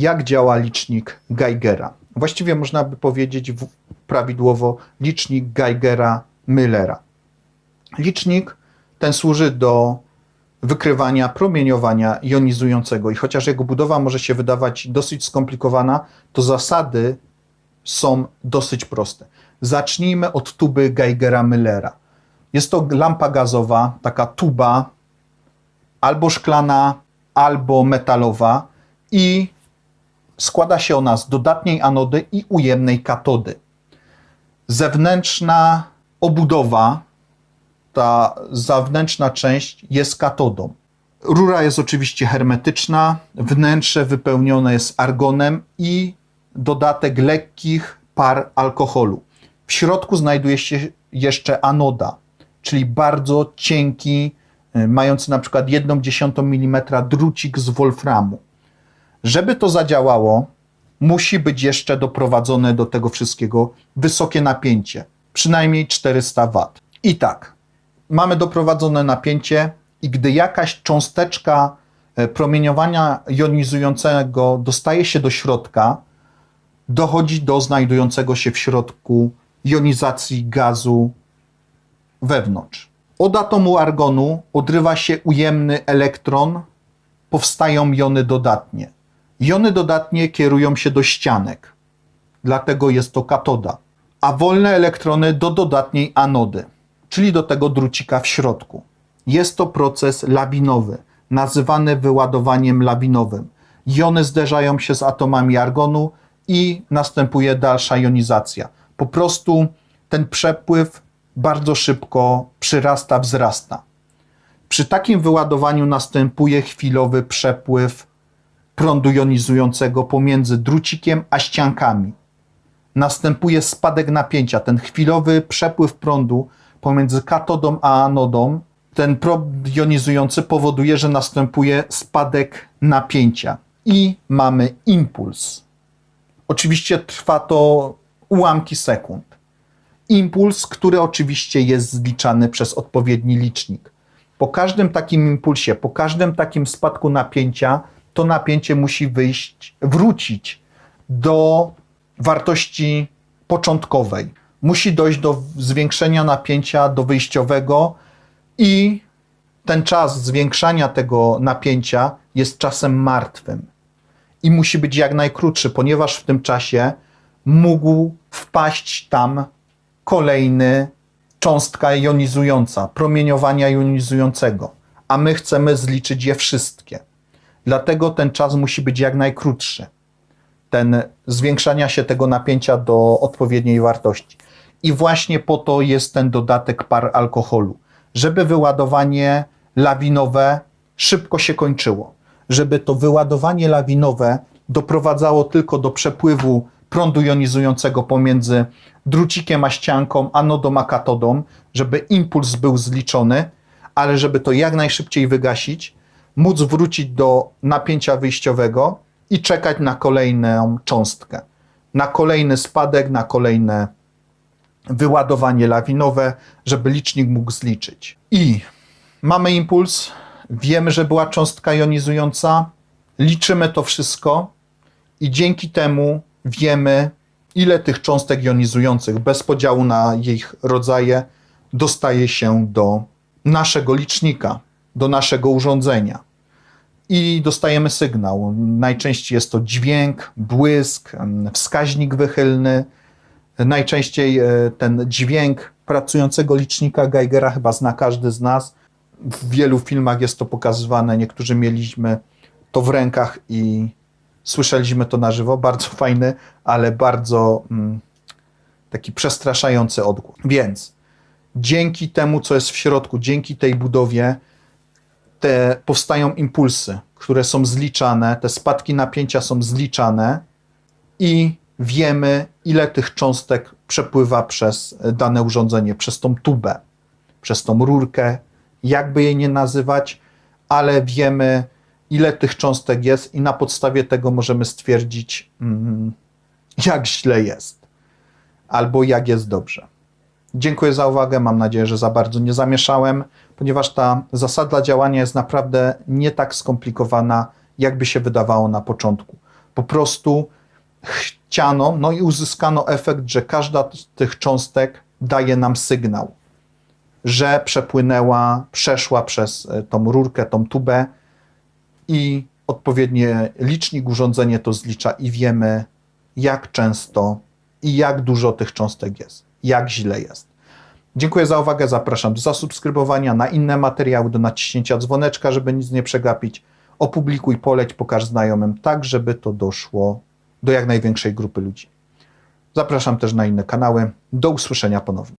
jak działa licznik Geigera. Właściwie można by powiedzieć prawidłowo licznik Geigera-Müllera. Licznik ten służy do wykrywania promieniowania jonizującego i chociaż jego budowa może się wydawać dosyć skomplikowana, to zasady są dosyć proste. Zacznijmy od tuby Geigera-Müllera. Jest to lampa gazowa, taka tuba albo szklana, albo metalowa i składa się ona z dodatniej anody i ujemnej katody. Zewnętrzna obudowa, ta zewnętrzna część jest katodą. Rura jest oczywiście hermetyczna, wnętrze wypełnione jest argonem i dodatek lekkich par alkoholu. W środku znajduje się jeszcze anoda, czyli bardzo cienki, y, mający na przykład 1,1 mm drucik z wolframu. Żeby to zadziałało, musi być jeszcze doprowadzone do tego wszystkiego wysokie napięcie, przynajmniej 400 W. I tak, mamy doprowadzone napięcie, i gdy jakaś cząsteczka e, promieniowania jonizującego dostaje się do środka, dochodzi do znajdującego się w środku jonizacji gazu wewnątrz. Od atomu argonu odrywa się ujemny elektron, powstają jony dodatnie. Jony dodatnie kierują się do ścianek, dlatego jest to katoda, a wolne elektrony do dodatniej anody, czyli do tego drucika w środku. Jest to proces lawinowy, nazywany wyładowaniem lawinowym. Jony zderzają się z atomami argonu i następuje dalsza jonizacja. Po prostu ten przepływ bardzo szybko przyrasta, wzrasta. Przy takim wyładowaniu następuje chwilowy przepływ prądu jonizującego pomiędzy drucikiem a ściankami. Następuje spadek napięcia, ten chwilowy przepływ prądu pomiędzy katodą a anodą. Ten prąd jonizujący powoduje, że następuje spadek napięcia i mamy impuls. Oczywiście trwa to ułamki sekund. Impuls, który oczywiście jest zliczany przez odpowiedni licznik. Po każdym takim impulsie, po każdym takim spadku napięcia, to napięcie musi wyjść, wrócić do wartości początkowej. Musi dojść do zwiększenia napięcia do wyjściowego i ten czas zwiększania tego napięcia jest czasem martwym i musi być jak najkrótszy, ponieważ w tym czasie mógł wpaść tam kolejny cząstka jonizująca, promieniowania jonizującego, a my chcemy zliczyć je wszystkie. Dlatego ten czas musi być jak najkrótszy. Ten zwiększania się tego napięcia do odpowiedniej wartości. I właśnie po to jest ten dodatek par alkoholu, żeby wyładowanie lawinowe szybko się kończyło. Żeby to wyładowanie lawinowe doprowadzało tylko do przepływu prądu jonizującego pomiędzy drucikiem a ścianką, anodą a katodą, żeby impuls był zliczony, ale żeby to jak najszybciej wygasić, móc wrócić do napięcia wyjściowego i czekać na kolejną cząstkę, na kolejny spadek, na kolejne wyładowanie lawinowe, żeby licznik mógł zliczyć. I mamy impuls, wiemy, że była cząstka jonizująca, liczymy to wszystko i dzięki temu wiemy, ile tych cząstek jonizujących bez podziału na ich rodzaje dostaje się do naszego licznika, do naszego urządzenia. I dostajemy sygnał. Najczęściej jest to dźwięk, błysk, wskaźnik wychylny. Najczęściej e, ten dźwięk pracującego licznika Geigera chyba zna każdy z nas. W wielu filmach jest to pokazywane. Niektórzy mieliśmy to w rękach i słyszeliśmy to na żywo. Bardzo fajny, ale bardzo mm, taki przestraszający odgłos. Więc dzięki temu, co jest w środku, dzięki tej budowie, te powstają impulsy, które są zliczane, te spadki napięcia są zliczane i wiemy, ile tych cząstek przepływa przez dane urządzenie, przez tą tubę, przez tą rurkę, jakby jej nie nazywać, ale wiemy, ile tych cząstek jest, i na podstawie tego możemy stwierdzić, mm, jak źle jest, albo jak jest dobrze. Dziękuję za uwagę. Mam nadzieję, że za bardzo nie zamieszałem, ponieważ ta zasada działania jest naprawdę nie tak skomplikowana, jakby się wydawało na początku. Po prostu chciano, no i uzyskano efekt, że każda z tych cząstek daje nam sygnał, że przepłynęła, przeszła przez e, tą rurkę, tą tubę i odpowiednie licznik, urządzenie to zlicza i wiemy, jak często i jak dużo tych cząstek jest, jak źle jest. Dziękuję za uwagę, zapraszam do zasubskrybowania, na inne materiały, do naciśnięcia dzwoneczka, żeby nic nie przegapić. Opublikuj, poleć, pokaż znajomym, tak żeby to doszło do jak największej grupy ludzi. Zapraszam też na inne kanały. Do usłyszenia ponownie.